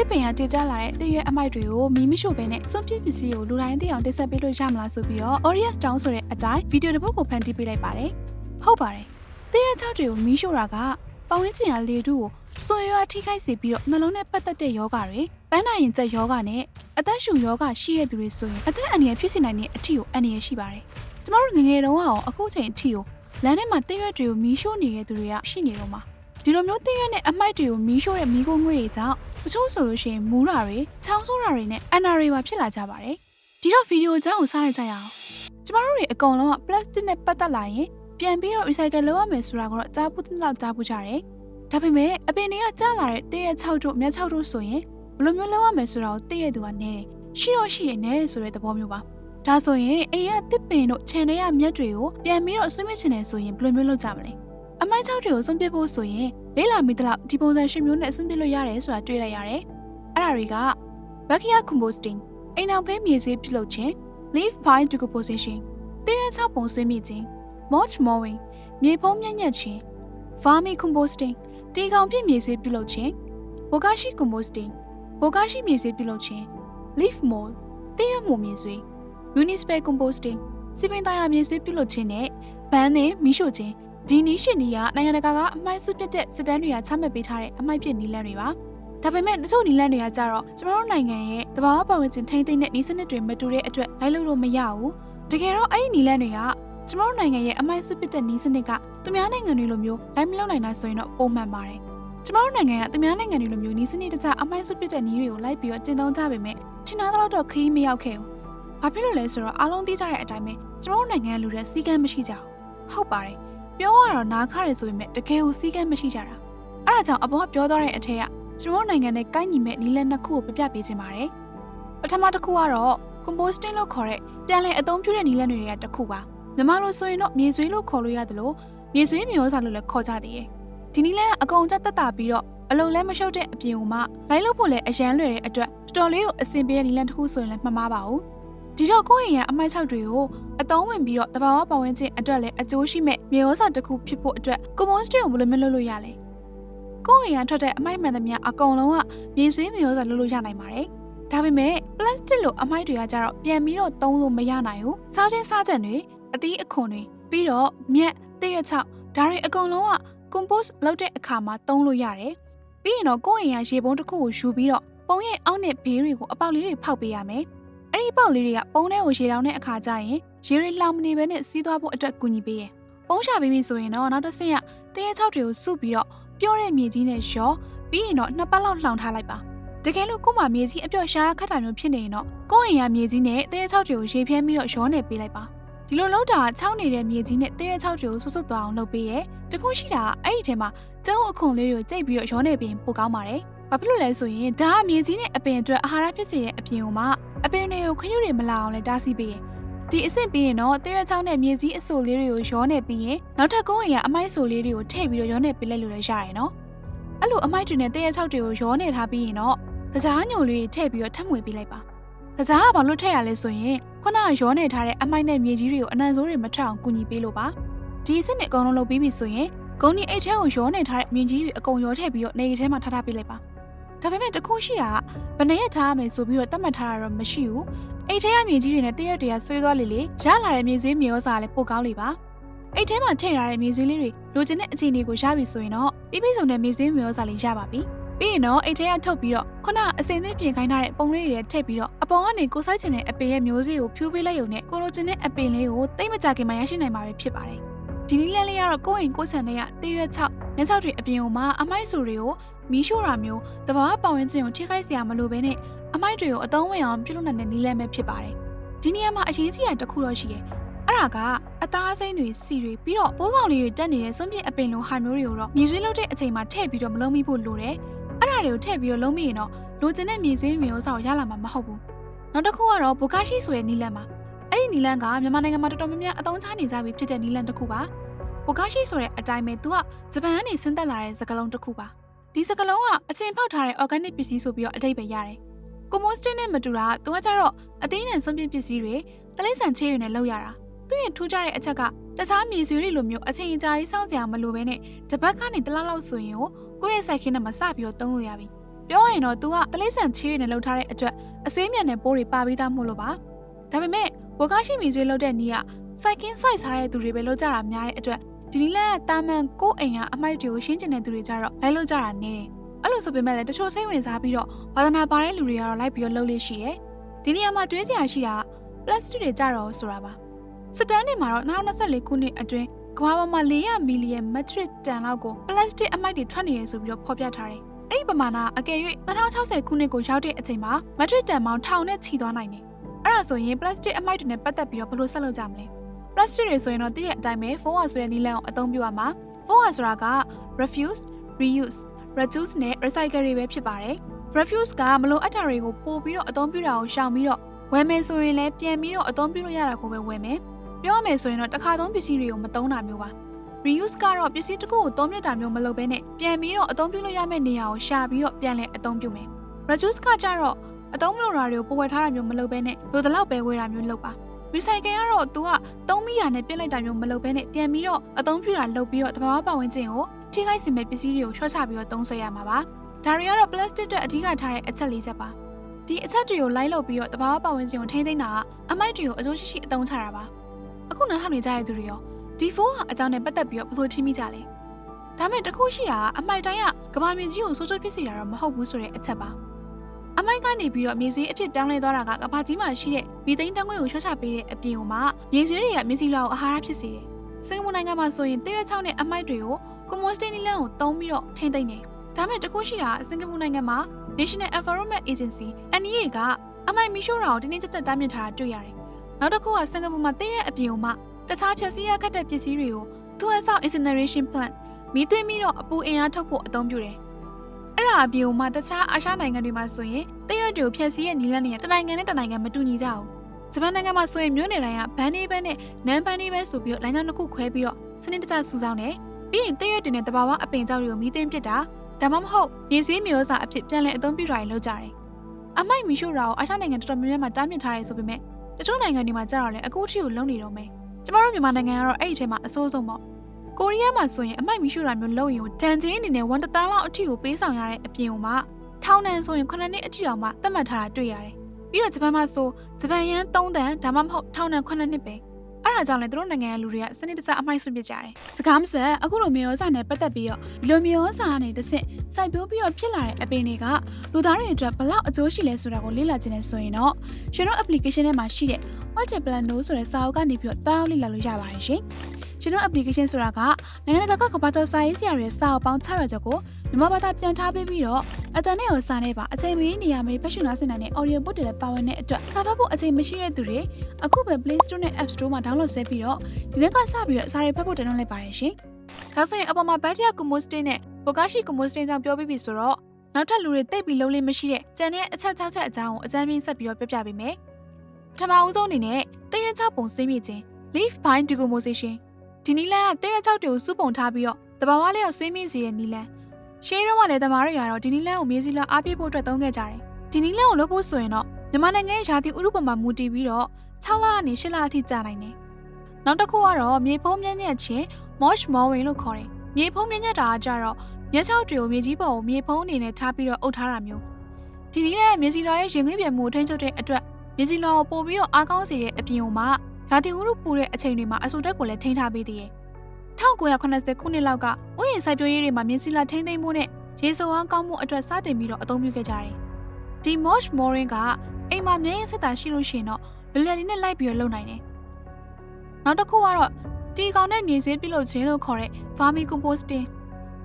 တစ်ပင်ကတည်ကြလာတဲ့တရွေအမိုက်တွေကိုမီးမရှို့ဘဲနဲ့စွန့်ပစ်ပစ္စည်းကိုလူတိုင်းသိအောင်တင်ဆက်ပေးလို့ရမလားဆိုပြီးတော့ Orius Town ဆိုတဲ့အတိုင်းဗီဒီယိုတစ်ပုဒ်ကိုဖန်တီးပေးလိုက်ပါတယ်။ဟုတ်ပါတယ်။တရွေချောက်တွေကိုမီးရှို့တာကပတ်ဝန်းကျင်ကလေထုကိုစွစွရွာထိခိုက်စေပြီးတော့နှလုံးနဲ့ပတ်သက်တဲ့ယောဂတွေပန်းနာရင်ကျက်ယောဂနဲ့အသက်ရှူယောဂရှိတဲ့သူတွေဆိုရင်အသက်အန္တရာယ်ဖြစ်စေနိုင်တဲ့အထီကိုအန္တရာယ်ရှိပါတယ်။ကျမတို့ငယ်ငယ်တုန်းကအခုချိန်အထီကိုလမ်းထဲမှာတရွက်တွေကိုမီးရှို့နေတဲ့သူတွေကရှိနေတော့မှာဒီလိုမျိုးတရွက်နဲ့အမိုက်တွေကိုမီးရှို့တဲ့မီးခိုးငွေတွေကြောင့် တချို့ဆိုလို့ရှိရင်မူးတာတွေချောင်းဆိုးတာတွေနဲ့အန်နာတွေပါဖြစ်လာကြပါတယ်။ဒီတော့ဗီဒီယိုအကြောင်းကိုစရကြရအောင်။ကျမတို့တွေအကုန်လုံးကပလတ်စတစ်နဲ့ပတ်သက်လာရင်ပြန်ပြီးတော့ recycle လုပ်ရမယ်ဆိုတာကတော့ကြားဘူးတဲ့လောက်ကြားဘူးကြတယ်။ဒါပေမဲ့အပင်တွေကကြားလာတဲ့တည့်ရ6တို့မြတ်6တို့ဆိုရင်ဘယ်လိုမျိုးလုပ်ရမယ်ဆိုတာကိုသိရသူကနေတယ်။ရှိတော့ရှိရင်နဲတယ်ဆိုတဲ့သဘောမျိုးပါ။ဒါဆိုရင်အိမ်ကတစ်ပင်တို့ခြံထဲကမြက်တွေကိုပြန်ပြီးတော့အဆွေးမချင်တယ်ဆိုရင်ဘယ်လိုမျိုးလုပ်ကြမလဲ။အမိုင်း6တွေကိုစွန့်ပစ်ဖို့ဆိုရင် လေးလာမိတလောက်ဒီပုံစံရှင်မျိုးနဲ့စွန့်ပစ်လို့ရတယ်ဆိုတာတွေ့လိုက်ရတယ်။အဲ့ဒါတွေက backyard composting အိမ်နောက်ဖေးမြေဆွေးပြုလုပ်ခြင်း leaf pile decomposition တရချပုံဆွေးမြင့်ခြင်း mulch mowing မြေဖုံးမြက်ညက်ခြင်း vermi composting တီကောင်ပြည့်မြေဆွေးပြုလုပ်ခြင်း bokashi composting bokashi မြေဆွေးပြုလုပ်ခြင်း leaf mold တရမှုမြေဆွေး municipal composting စီပင်သားရမြေဆွေးပြုလုပ်ခြင်းနဲ့ဘန်းနဲ့မီးရှို့ခြင်း ဒီနီးရှင်နီးကနိုင်ငံတကာကအမိုက်စုပစ်တဲ့စစ်တမ်းတွေကချမှတ်ပေးထားတဲ့အမိုက်ပြစ်နီးလန်းတွေပါဒါပေမဲ့တချို့နီးလန်းတွေကကြတော့ကျမတို့နိုင်ငံရဲ့တဘာဝပတ်ဝန်းကျင်ထိမ့်သိမ့်တဲ့နီးစနစ်တွေမတူတဲ့အတွက်လိုက်လို့လို့မရဘူးတကယ်တော့အဲ့ဒီနီးလန်းတွေကကျမတို့နိုင်ငံရဲ့အမိုက်စုပစ်တဲ့နီးစနစ်ကသူများနိုင်ငံတွေလိုမျိုးလိုက်မလုပ်နိုင်တာဆိုရင်တော့ပုံမှန်ပါတယ်ကျမတို့နိုင်ငံကသူများနိုင်ငံတွေလိုမျိုးနီးစနစ်တကျအမိုက်စုပစ်တဲ့နီးတွေကိုလိုက်ပြီးတော့ကျင့်သုံးကြပေမဲ့ထင်သားတော့ခရီးမရောက်ခဲ့ဘူးဘာဖြစ်လို့လဲဆိုတော့အားလုံးသိကြတဲ့အတိုင်းပဲကျမတို့နိုင်ငံလူတွေစီကံမရှိကြဘူးဟုတ်ပါတယ် ပြောရတော့နားခါရဆိုပေမဲ့တကယ်ကိုစီးကမ်းမရှိကြတာအဲ့ဒါကြောင့်အပေါ်ကပြောသွားတဲ့အထက်ကကျွန်တော်နိုင်ငံနဲ့ကိုက်ညီမဲ့နီးလက်နှစ်ခုကိုပြပြပေးခြင်းပါတယ်ပထမတစ်ခုကတော့ composting လို့ခေါ်တဲ့ပြန်လည်အသုံးပြုတဲ့နီးလက်တွေကတစ်ခုပါမြန်မာလိုဆိုရင်တော့မြေဆွေးလို့ခေါ်လို့ရတယ်လို့မြေဆွေးမျိုးစားလို့လည်းခေါ်ကြသေးတယ်ဒီနီးလက်ကအကုန်ကြက်တက်တာပြီးတော့အလုံးလဲမရှုပ်တဲ့အပြင်ကမှလိုက်လို့ဖို့လည်းအရန်လွယ်တဲ့အတွက်တော်တော်လေးကိုအဆင်ပြေတဲ့နီးလက်တစ်ခုဆိုရင်လည်းမှမပါဘူး ဒီတော့ကိုယ့်ရင်ရအမိုက်၆တွေကိုအသုံးဝင်ပြီးတော့တဘာဝပတ်ဝန်းကျင်အတွက်လည်းအကျိုးရှိမဲ့မြေဩဇာတစ်ခုဖြစ်ဖို့အတွက်ကွန်မွန်စတစ်ကိုဘယ်လိုမျိုးလုပ်လို့ရလဲကိုယ့်ရင်ရထွက်တဲ့အမိုက်မှန်သမျှအကုန်လုံးကမြေဆွေးမြေဩဇာလုပ်လို့ရနိုင်ပါတယ်ဒါပေမဲ့ပလတ်စတစ်လိုအမိုက်တွေကကြတော့ပြန်ပြီးတော့သုံးလို့မရနိုင်ဘူးစားချင်းစားချက်တွေအသီးအခွန်တွေပြီးတော့မြက်တရွက်ချောက်ဒါတွေအကုန်လုံးက compost လုပ်တဲ့အခါမှာသုံးလို့ရတယ်ပြီးရင်တော့ကိုယ့်ရင်ရရေပုံးတစ်ခုကိုယူပြီးတော့ပုံရဲ့အောက်နဲ့ဘေးတွေကိုအပေါက်လေးတွေဖောက်ပေးရမယ် အဲ့ဒီပေါက်လေးတွေကပုံထဲကိုရေလောင်းတဲ့အခါကျရင်ရေတွေလောင်မနေဘဲနဲ့စီးသွားဖို့အတွက်ကူညီပေးရယ်။ပုံးချပြီးပြီဆိုရင်တော့နောက်တစ်ဆင့်ကတရေချောက်တွေကိုစုပြီးတော့ပျော့တဲ့မြေကြီးနဲ့ရောပြီးရင်တော့နှစ်ပတ်လောက်လှောင်ထားလိုက်ပါ။တကယ်လို့ကို့မှာမြေကြီးအပြော့ရှားခတ်တာမျိုးဖြစ်နေရင်တော့ကိုယ့်အိမ်ရမြေကြီးနဲ့တရေချောက်တွေကိုရေဖြန်းပြီးတော့ရောနေပေးလိုက်ပါ။ဒီလိုလုပ်တာချောင်းနေတဲ့မြေကြီးနဲ့တရေချောက်တွေကိုဆွတ်ဆွတ်သွားအောင်လုပ်ပေးရယ်။တခုရှိတာအဲ့ဒီထဲမှာကျုပ်အခွန်လေးတွေကိုကြိတ်ပြီးတော့ရောနေပြီးပိုကောင်းပါတယ်။ ဘာဖြစ်လို့လဲဆိုရင်ဒါကမြေကြီးနဲ့အပင်အတွက်အာဟာရဖြစ်စေတဲ့အပြင်ကမှအပင်တွေကိုခရုတွေမလာအောင်လဲတားဆီးပေးရယ်ဒီအဆင့်ပြီးရင်တော့တရွက်ချောင်းနဲ့မြေကြီးအဆိုလေးတွေကိုရောနေပြီးရင်နောက်ထပ်ကုန်းအိမ်ကအမိုက်ဆိုလေးတွေကိုထည့်ပြီးတော့ရောနေပေးလိုက်လို့လည်းရရယ်နော်အဲ့လိုအမိုက်တွေနဲ့တရွက်ချောက်တွေကိုရောနေထားပြီးရင်တော့တကြားညိုလေးတွေထည့်ပြီးတော့ထပ်မွေပေးလိုက်ပါတကြားကဘာလို့ထည့်ရလဲဆိုရင်ခုနကရောနေထားတဲ့အမိုက်နဲ့မြေကြီးတွေကိုအနံဆိုးတွေမထအောင်ကူညီပေးလို့ပါဒီအဆင့်နဲ့အကုန်လုံးလုပ်ပြီးပြီဆိုရင်ဂုံဒီအိတ်ထဲကိုရောနေထားတဲ့မြေကြီးတွေအကုန်ရောထည့်ပြီးတော့နေထဲမှာထားထားပေးလိုက်ပါ ဒါပေမဲ့တခုရှိတာကဘယ်နဲ့ရထားရမယ်ဆိုပြီးတော့တတ်မှတ်ထားတာတော့မရှိဘူးအိတ်ထဲကမြေကြီးတွေနဲ့တရက်တရက်ဆွေးသွားလေလေရလာတဲ့မြေဆွေးမြေဩစာလည်းပိုကောင်းလေပါအိတ်ထဲမှာထည့်ထားတဲ့မြေဆွေးလေးတွေလိုချင်တဲ့အခြေအနေကိုရပြီဆိုရင်တော့ပြီးပြီဆုံးတဲ့မြေဆွေးမြေဩစာလေးရပါပြီပြီးရင်တော့အိတ်ထဲကထုတ်ပြီးတော့ခုနအစင်သစ်ပြင်ခိုင်းထားတဲ့ပုံလေးတွေထည့်ပြီးတော့အပေါ်ကနေကိုဆိုင်ချင်တဲ့အပင်ရဲ့မျိုးစေ့ကိုဖြူးပေးလိုက်ရုံနဲ့ကိုလိုချင်တဲ့အပင်လေးကိုတိတ်မကြခင်မှာရရှိနိုင်မှာပဲဖြစ်ပါတယ် ဒီနည်းလမ်းလေးကတော့ကိုယ့်အိမ်ကိုယ်ဆန်တဲ့ကတရွက်6ည6တွေအပြင်မှာအမိုက်ဆူတွေကိုမီးရှို့တာမျိုးတဘာပတ်ဝန်းကျင်ကိုထိခိုက်စရာမလိုဘဲနဲ့အမိုက်တွေကိုအသုံးဝင်အောင်ပြုလုပ်နိုင်တဲ့နည်းလမ်းပဲဖြစ်ပါတယ်။ဒီနေရာမှာအရေးကြီးတာတစ်ခုတော့ရှိရဲ့။အဲ့ဒါကအသားစိမ်းတွေစီတွေပြီးတော့ပိုးကောင်လေးတွေတက်နေတဲ့စွန့်ပစ်အပင်လိုဟာမျိုးတွေကိုတော့မြေဆွေးလုပ်တဲ့အချိန်မှာထည့်ပြီးတော့မလုံးမိဖို့လိုတယ်။အဲ့ဒါတွေကိုထည့်ပြီးတော့လုံးမိရင်တော့လိုချင်တဲ့မြေဆွေးမျိုးစောက်ရလာမှာမဟုတ်ဘူး။နောက်တစ်ခုကတော့ဘူကာရှိဆိုတဲ့နီလန်ပါ။အဲ့ဒီနီလန်ကမြန်မာနိုင်ငံမှာတော်တော်များများအသုံးချနေကြပြီဖြစ်တဲ့နီလန်တစ်ခုပါ။ ဘူကာရှိဆိုတဲ့အတိုင်းပဲသူကဂျပန်ကနေဆင်းသက်လာတဲ့စကားလုံးတစ်ခုပါ။ဒီစကလုံးကအချင်းဖောက်ထားတဲ့ organic ပစ္စည်းဆိုပြီးတော့အတိတ်ပဲရတယ်။ကွန်မိုစတစ်နဲ့မတူတာသူကကြတော့အသေးနဲ့စွန့်ပစ်ပစ္စည်းတွေတလိမ့်ဆန်ချေးတွေနဲ့လောက်ရတာ။သူ့ရဲ့ထူးခြားတဲ့အချက်ကတခြားမြေဆွေးတွေလိုမျိုးအချိန်ကြာကြီးစောင့်ကြရမလိုပဲနဲ့တပတ်ကနေတစ်လလောက်ဆိုရင်ကိုယ့်ရဲ့စိုက်ခင်းထဲမှာစပြီးတော့သုံးလို့ရပြီ။ပြောရရင်တော့ तू ကတလိษံချေးရည်နဲ့လှုပ်ထားတဲ့အတွက်အဆွေးမြန်တဲ့ပိုးတွေပါပြီးသားမို့လို့ပါဒါပေမဲ့ဝကားရှိမီကျွေးလှုပ်တဲ့နီးကစိုက်ကင်းစိုက်စားတဲ့သူတွေပဲလှုပ်ကြတာများတဲ့အတွက် ဒီနီလန်ကတာမန်ကိုယ့်အိမ်ကအမိုက်တွေကိုရှင်းကျင်တဲ့သူတွေကြတော့လိုက်လှုပ်ကြတာနေတယ်အဲ့လိုဆိုပေမဲ့လည်းတချို့စိတ်ဝင်စားပြီးတော့ဝါသနာပါတဲ့လူတွေကတော့လိုက်ပြီးတော့လှုပ်လို့ရှိတယ်ဒီနေရာမှာတွေးစရာရှိတာက plastic တွေကြတော့ဆိုတာပါစတန်တွေမှာတော့2024ခုနှစ်အတွင်းကမ္ဘာပေါ်မှာ400မီလီယံမက်ထရစ်တန်လောက်ကို plastic အမိုက်တွေထွက်နေရဆိုပြီးတော့ဖော်ပြထားတယ်။အဲ့ဒီပမာဏအကယ်၍2060ခုနှစ်ကိုရောက်တဲ့အချိန်မှာမက်ထရစ်တန်ပေါင်းထောင်နဲ့ချီသွားနိုင်တယ်။အဲ့ဒါဆိုရင် plastic အမိုက်တွေနဲ့ပတ်သက်ပြီးတော့ဘယ်လိုဆက်လုပ်ကြမလဲ။ plastic တွေဆိုရင်တော့တည့်ရဲ့အတိုင်းပဲ 4R ဆိုတဲ့နည်းလမ်းကိုအသုံးပြုရမှာ 4R ဆိုတာက refuse, reuse, reduce နဲ့ recycle တွေပဲဖြစ်ပါတယ်။ refuse ကမလိုအပ်တာတွေကိုပို့ပြီးတော့အသုံးပြုတာကိုရှောင်ပြီးတော့ဝယ်မယ်ဆိုရင်လည်းပြန်ပြီးတော့အသုံးပြုလို့ရတာကိုပဲဝယ်မယ်။ပြောရမယ်ဆိုရင်တော့တစ်ခါသုံးပစ္စည်းတွေကိုမသုံးတာမျိုးပါ reuse ကတော့ပစ္စည်းတစ်ခုကိုသုံးမြတ်တာမျိုးမလုပ်ဘဲနဲ့ပြန်ပြီးတော့အသုံးပြုလို့ရမယ့်နေရာကိုရှာပြီးတော့ပြန်လည်အသုံးပြုမယ် reduce ကကြတော့အသုံးမလိုတာတွေကိုပိုဝယ်ထားတာမျိုးမလုပ်ဘဲနဲ့လိုတလောက်ပဲဝယ်တာမျိုးလုပ်ပါ recycle ကတော့ तू ကသုံးမိတာနဲ့ပြစ်လိုက်တာမျိုးမလုပ်ဘဲနဲ့ပြန်ပြီးတော့အသုံးပြုတာလုပ်ပြီးတော့တဘာဝပတ်ဝန်းကျင်ကိုထိခိုက်စေမယ့်ပစ္စည်းတွေကိုရှော့ချပြီးတော့သုံးဆွဲရမှာပါဒါတွေကတော့ plastic အတွက်အဓိကထားတဲ့အချက်လေးချက်ပါဒီအချက်တွေကိုလိုက်လုပ်ပြီးတော့တဘာဝပတ်ဝန်းကျင်ကိုထိန်းသိမ်းတာကအမိုက်တွေကိုအကျိုးရှိရှိအသုံးချတာပါအခုနောက်ထပ်နေကြတဲ့သူတွေရောဒီဖုန်းဟာအကြောင်းနဲ့ပတ်သက်ပြီးတော့ဘယ်လိုထိမိကြလဲဒါမဲ့တခုရှိတာကအမိုက်တိုင်းကကဘာမြေကြီးကိုဆိုးဆိုးဖြစ်စေတာတော့မဟုတ်ဘူးဆိုတဲ့အချက်ပါ အမိုက်ကနေပြီးတော့မြေဆွေးအဖြစ်ပြောင်းလဲသွားတာကကဘာကြီးမှာရှိတဲ့မိသိန်းတန်းခွေကိုချော့ချပေးတဲ့အပြင်ကိုမှမြေဆွေးတွေကမျက်စိလောက်အာဟာရဖြစ်စေတယ်စင်ကာပူနိုင်ငံမှာဆိုရင်တရွက်ချောင်းနဲ့အမိုက်တွေကိုကွန်မိုစတေနီလန်ကိုတုံးပြီးတော့ထိမ့်သိမ့်တယ်ဒါမဲ့တခုရှိတာကစင်ကာပူနိုင်ငံမှာ National Environment Agency NEA ကအမိုက်မီရှိုးတာကိုတင်းတင်းကြပ်ကြပ်တားမြစ်ထားတာတွေ့ရတယ်နောက်တစ်ခုကစင်ကာပူမှာတရွက်အပြင်ကိုမှတခြားဖြည့်ဆည်းရခက်တဲ့ပစ္စည်းတွေကိုသူ့အဆောက် incineration plant မိသွင်းပြီးတော့အပူအင်အားထုတ်ဖို့အသုံးပြုတယ်။ အဲ့ဒါအပြင်မှာတခြားအာရှနိုင်ငံတွေမှာဆိုရင်တရွတ်တွေကိုဖြည့်ဆည်းရနီလန်းတွေကတနိုင်ငံနဲ့တနိုင်ငံမတူညီကြဘူး။ဂျပန်နိုင်ငံမှာဆိုရင်မြို့နယ်တိုင်းကဘန်နေဘဲနဲ့နန်ဘန်နေဘဲဆိုပြီးတော့လမ်းကြောင်းတစ်ခုခွဲပြီးတော့စနစ်တကျစုဆောင်းတယ်။ပြီးရင်တရွတ်တွေနဲ့တဘာဝအပင်ကြောက်တွေကိုမိသွင်းပစ်တာဒါမှမဟုတ်မြေဆွေးမျိုးစားအဖြစ်ပြန်လည်အသုံးပြုတာတွေလုပ်ကြတယ်။အမိုက်မီရှို့တာကိုအာရှနိုင်ငံတော်တော်များများမှာတားမြစ်ထားရဲဆိုပေမဲ့တချို့နိုင်ငံတွေမှာကြတော့လေအခုထိကိုလုံနေတော့မယ်။ကျမတို့မြန်မာနိုင်ငံကတော့အဲ့ဒီထဲမှာအဆိုးဆုံးပေါ့ ကိုရီးယားမှာဆိုရင်အမိုက်မီရှူတာမျိုးလုပ်ရင်တန်ချင်းအနေနဲ့ဝန်တတန်းလောက်အထိကိုပေးဆောင်ရတဲ့အပြင်မှာထောင်နှံဆိုရင်9နှစ်အထိတောင်မှသတ်မှတ်ထားတာတွေ့ရတယ်ပြီးတော့ဂျပန်မှာဆိုဂျပန်ယန်3တန်ဒါမှမဟုတ်ထောင်နှံ9နှစ်ပဲ အဲ့ဒါကြောင့်လည်းသူတို့နိုင်ငံရဲ့လူတွေကစနစ်တကျအမိုက်ဆွန့်ပစ်ကြတယ်။စကားမဆက်အခုလိုမျိုးစာနဲ့ပတ်သက်ပြီးတော့ဒီလိုမျိုးစာကနေတစ်ဆင့်စိုက်ပျိုးပြီးတော့ဖြစ်လာတဲ့အပင်တွေကလူသားတွေအတွက်ဘလောက်အကျိုးရှိလဲဆိုတာကိုလေ့လာခြင်းနဲ့ဆိုရင်တော့ရှင်တို့ application ထဲမှာရှိတဲ့ Water Plan No ဆိုတဲ့စာအုပ်ကနေပြီးတော့တားလေ့လာလို့ရပါတယ်ရှင်။ရှင်တို့ application ဆိုတာကနိုင်ငံတကာကကမ္ဘာကျော်စာရေးဆရာတွေရဲ့စာအုပ်ပေါင်း600ကျော်ကို မြန်မာဘာသာပြန်ထားပေးပြီးတော့အတန်နဲ့ကိုစာနဲ့ပါအချိန်မီနေရာမှာပတ်ရှုနာစင်နိုင်တဲ့ audio book တွေလည်းပါဝင်တဲ့အတွက်စာဖတ်ဖို့အချိန်မရှိတဲ့သူတွေအခုပဲ Play Store နဲ့ App Store မှာ download ဆဲပြီးတော့ဒီနေ့ကစပြီးတော့စာတွေဖတ်ဖို့တင်လို့လိုက်ပါတယ်ရှင်။ဒါဆိုရင်အပေါ်မှာ Batia Composting နဲ့ Bokashi Composting ကြောင့်ပြောပြပြီဆိုတော့နောက်ထပ်လူတွေတိတ်ပြီးလုံးလေးမရှိတဲ့ကြံတဲ့အချက်၆ချက်အကြောင်းကိုအကြမ်းပြင်းဆက်ပြီးတော့ပြပြပေးမယ်။ပထမဦးဆုံးအနေနဲ့တရွက်ချပုံစိမ့်မြင့်ခြင်း leaf vine decomposition ဒီနီလန်ကတရွက်ချောက်တွေကိုစုပုံထားပြီးတော့တဘာဝလေးကိုဆွေးမြင့်စေတဲ့နီလန် ရှေးတော့ကလည်းတမားတွေကတော့ဒီနီလန်ကိုမြေစီလာအားပြဖို့အတွက်သုံးခဲ့ကြတယ်။ဒီနီလန်ကိုလုပ်ဖို့ဆိုရင်တော့မြန်မာနိုင်ငံရဲ့ယာတီဥရုပမာမူတည်ပြီးတော့6လကနေ8လအထိကြာနိုင်တယ်။နောက်တစ်ခုကတော့မြေဖုံးမြင့်ညက်ခြင်း mosh mowing လို့ခေါ်တယ်။မြေဖုံးမြင့်ညက်တာကကြတော့မြက်ချောက်တွေကိုမြေကြီးပေါ်ကိုမြေဖုံးအနေနဲ့ထားပြီးတော့အုပ်ထားတာမျိုး။ဒီနီလန်ရဲ့မြေစီလာရဲ့ရင်ခွေးပြမှုထိန်းချုပ်တဲ့အတွက်မြေစီလာကိုပို့ပြီးတော့အားကောင်းစေတဲ့အပြင်မှာယာတီဥရုပူတဲ့အချိန်တွေမှာအဆူတက်ကိုလည်းထိန်းထားပေးသေးတယ်။ 1980ခုနှစ်လောက်ကဥယျာဉ်စိုက်ပျိုးရေးတွေမှာမြင်းစီလာထိန်းသိမ်းမှုနဲ့ရေစုံအောင်ကောင်းမှုအတွက်စတင်ပြီးတော့အသုံးပြုခဲ့ကြတယ်။ဒီ mosh mooring ကအိမ်မှာမြင်းရင်ဆက်တာရှိလို့ရှိရင်တော့လွယ်လွယ်လေးနဲ့လိုက်ပြီးတော့လုပ်နိုင်တယ်။နောက်တစ်ခုကတော့တီကောင်နဲ့မြေဆွေးပြုလုပ်ခြင်းလို့ခေါ်တဲ့ vermi composting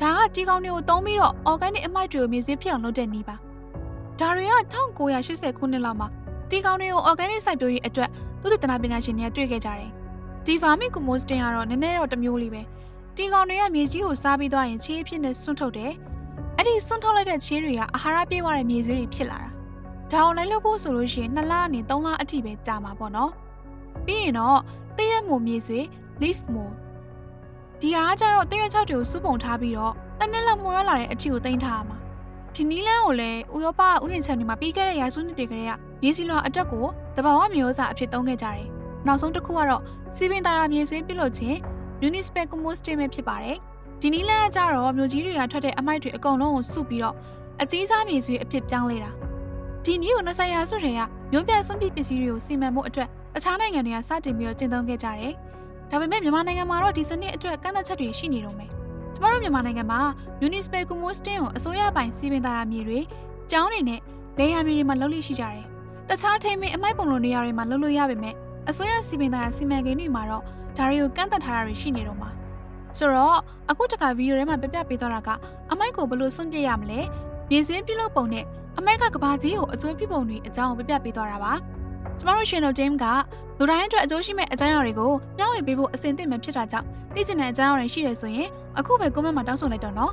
ဒါကတီကောင်တွေကိုသုံးပြီးတော့ organic အမိုက်တွေကိုမြေဆွေးဖြစ်အောင်လုပ်တဲ့နည်းပါ။ဒါတွေက1980ခုနှစ်လောက်မှာတီကောင်တွေကို organic စိုက်ပျိုးရေးအတွက်သုတေသနပညာရှင်တွေကတွေ့ခဲ့ကြတယ်။ ဒီ vermi composting ကတော့နည်းနည်းတော့တစ်မျိုးလေးပဲ။တီကောင်တွေကမြေကြီးကိုစားပြီးသွားရင်ချေးအဖြစ်နဲ့စွန့်ထုတ်တယ်။အဲ့ဒီစွန့်ထုတ်လိုက်တဲ့ချေးတွေကအာဟာရပြည့်ဝတဲ့မြေဆွေးတွေဖြစ်လာတာ။ဒါအောင်လည်းလုပ်ဖို့ဆိုလို့ရှိရင်2လကနေ3လအထိပဲကြာမှာပေါ့နော်။ပြီးရင်တော့တရက်မိုမြေဆွေ leaf mold ဒီဟာကကြတော့တရက်6တွေကိုစုပုံထားပြီးတော့တစ်နှစ်လောက်မှွေရလာတဲ့အထီကိုတင်ထားရမှာ။ဒီနီလန်းကိုလည်းဥရောပဥယျာဉ်ခြံတွေမှာပြီးခဲ့တဲ့ရာစုနှစ်တွေကတည်းကမြေစီလွှာအတွက်ကိုတဘာဝမျိုးစားအဖြစ်သုံးခဲ့ကြတယ်။ နောက်ဆုံးတစ်ခုကတော့စီပင်သားမြေဆွေးပြုလုပ်ခြင်း municipal composting ပဲဖြစ်ပါတယ်။ဒီနီလန်းကကြတော့မြို့ကြီးတွေကထွက်တဲ့အမိုက်တွေအကုန်လုံးကိုစုပြီးတော့အကြီးစားမြေဆွေအဖြစ်ပြောင်းလဲတာဒီနည်းကို20ရာစုထဲကမျိုးပြစွန့်ပစ်ပစ္စည်းတွေကိုစီမံမှုအတွက်တခြားနိုင်ငံတွေကစတင်ပြီးတော့ကျင့်သုံးခဲ့ကြတယ်ဒါပေမဲ့မြန်မာနိုင်ငံမှာတော့ဒီစနစ်အတွက်ကန့်သတ်ချက်တွေရှိနေတော့မယ်ကျမတို့မြန်မာနိုင်ငံမှာ municipal composting ကိုအစိုးရပိုင်စီမံသားရမြေတွေကျောင်းတွေနဲ့လေယာမြေတွေမှာလုပ်လို့ရှိကြတယ်တခြားထိမ့်မင်းအမိုက်ပုံလိုနေရာတွေမှာလုပ်လို့ရပေမဲ့ အစိုးရစီမံသားရစီမံကိန်းတွေမှာတော့ဒါတွေကိုကန့်သတ်ထားတာတွေရှိနေတော့မှာဆိုတော့အခုတခါဗီဒီယိုထဲမှာပြပြပေးသွားတာကအမိုက်ကိုဘယ်လိုစွန့်ပစ်ရမလဲမြေဆွင်းပြုလုပ်ပုံနဲ့အမိုက်ကကဘာကြီးကိုအကျွမ်းပြုပုံတွေအကြောင်းကိုပြပြပေးသွားတာပါကျမတို့ channel team ကလူတိုင်းအတွက်အကျိုးရှိမဲ့အကြောင်းအရာတွေကိုမျှဝေပေးဖို့အစဉ်သင့်မှဖြစ်တာကြောင့်သိချင်တဲ့အကြောင်းအရာတွေရှိတယ်ဆိုရင်အခုပဲ comment မှာတောင်းဆိုလိုက်တော့နော်